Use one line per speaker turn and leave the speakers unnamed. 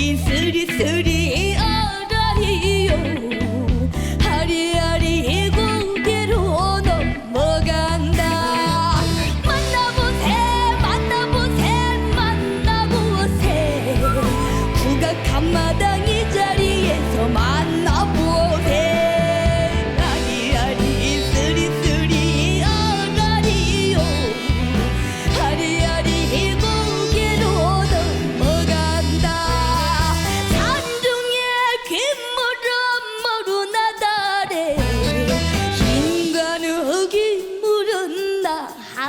이 쓰리쓰리 어라리요. 아리아리 궁기로 넘어간다. 만나보세 만나보세 만나보세. 국악 한마당이